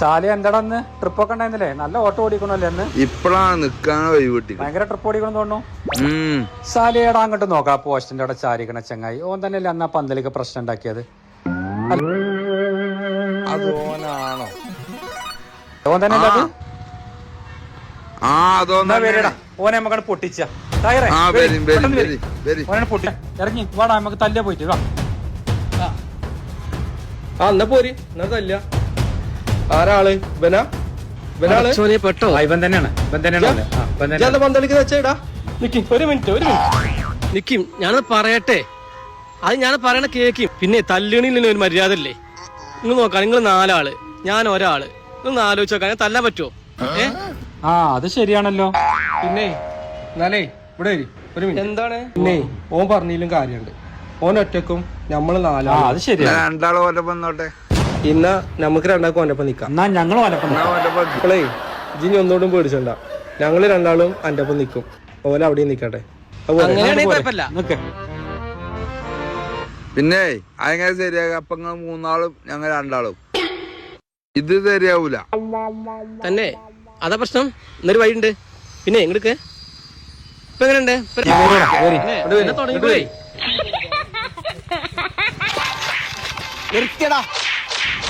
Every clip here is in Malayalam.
സാലി എന്താടാ അന്ന് ട്രിപ്പ് ഒക്കെ ഉണ്ടായിരുന്നില്ലേ? നല്ല ഓട്ടോ ഓടിക്കണല്ലേ അന്ന് ഇപ്പഴാണ് നിക്കാൻ വഴിവിട്ടി ഭയങ്കര ട്രിപ്പ് ഓടിക്കണം തോന്നുന്നു. ഉം. സാലിയുടെ അങ്ങോട്ട് നോക്കാം പോസ്റ്റിന്റെ അവിടെ ചാരിക്കണ ചങ്ങായി. ഓൻ തന്നെയല്ലേ അന്ന് ആ പന്തലിക്ക് പ്രശ്നം ഉണ്ടാക്കിയത്? ഓൻ തന്നെ. ഓനെ നമുക്കാണ് പൊട്ടിച്ച. ടയറേ ആ വരി, വരും വരും പെട്ടെന്ന് വരി. വരും വരും. ഓനെ പൊട്ടി. ഇറങ്ങി വാടാ നമുക്ക് തല്ലേ പോയിട്ട്. വാ. ആ എന്നാ പോരി. എന്നാ തല്ല ആരാൾ ഇവന? ചോനെ പെട്ടോ? ഇവൻ തന്നെയാണ്. ഇവൻ ഞാൻ തന്നെയാണ്. പന്തളിക്ക് വെച്ചേടാ നിക്കി ഒരു മിനിറ്റ് ഒരു മിനിറ്റ്. നിക്കും ഞാനത് പറയട്ടെ? അത് ഞാൻ പറയണ കേക്കും. പിന്നെ തല്ലുണിൽ ഒരു മര്യാദ അല്ലേ നിങ്ങൾ നോക്കാം നിങ്ങൾ നാലാൾ. ഞാൻ ഒരാൾ. നിങ്ങൾ ആലോചിച്ച് നോക്കാം ഞാൻ തല്ലാൻ പറ്റുമോ ഏ? ആ അത് ശരിയാണല്ലോ. പിന്നെ എന്നാലേ ഇവിടെ വരി ഒരു മിനിറ്റ്. എന്താണ്? പിന്നെ. ഓൻ പറഞ്ഞതിലും കാര്യമുണ്ട്. ഓൻ ഒറ്റക്കും നമ്മൾ ആ നാലാൾ അത് ശരിയാണ്. രണ്ടാളും ഓരോ വന്നോട്ടെ ഇന്ന നമുക്ക് രണ്ടാൾക്കും ഒപ്പം നിക്കാം. എന്നാ ഇപ്പോളേ ജിനി ഒന്നുകൂടും പേടിച്ചണ്ട. ഞങ്ങൾ രണ്ടാളും ഒപ്പം നിക്കും. ഓല അവിടെ നിക്കട്ടെ. പിന്നെ അതെങ്ങനെ ശരിയാകും? അപ്പൊ മൂന്നാളും ഞങ്ങൾ രണ്ടാളും. ഇത് ശരിയാവൂല. തന്നെ. അതാ പ്രശ്നം. എന്നൊരു വഴിയുണ്ട്. പിന്നെ എങ്ങടുക്ക് ഇപ്പൊ എങ്ങനെയുണ്ട്? ഇപ്പൊ-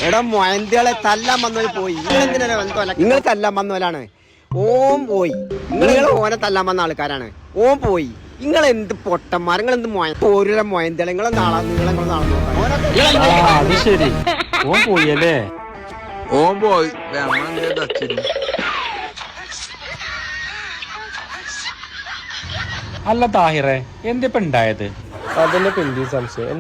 എടാ മൊയന്തികളെ തല്ലാൻ വന്നവര് പോയി. നിങ്ങൾ തല്ലാൻ വന്നവരാണ് ഓം പോയി. നിങ്ങൾ ഓനെ തല്ലാൻ വന്ന ആൾക്കാരാണ്. ഓം പോയി. നിങ്ങൾ എന്ത് പൊട്ടന്മാർ? നിങ്ങൾ എന്ത് മൊയ ഓരോ മൊയന്തികളെ നിങ്ങളെ നാളെ നിങ്ങളെ നാളെ ഓം ശരി ഓൻ പോയല്ലേ പോയി. അല്ല താഹിറെ എന്തിപ്പോ ഉണ്ടായത്? അതിന്റെ പിന്തി സംശയം.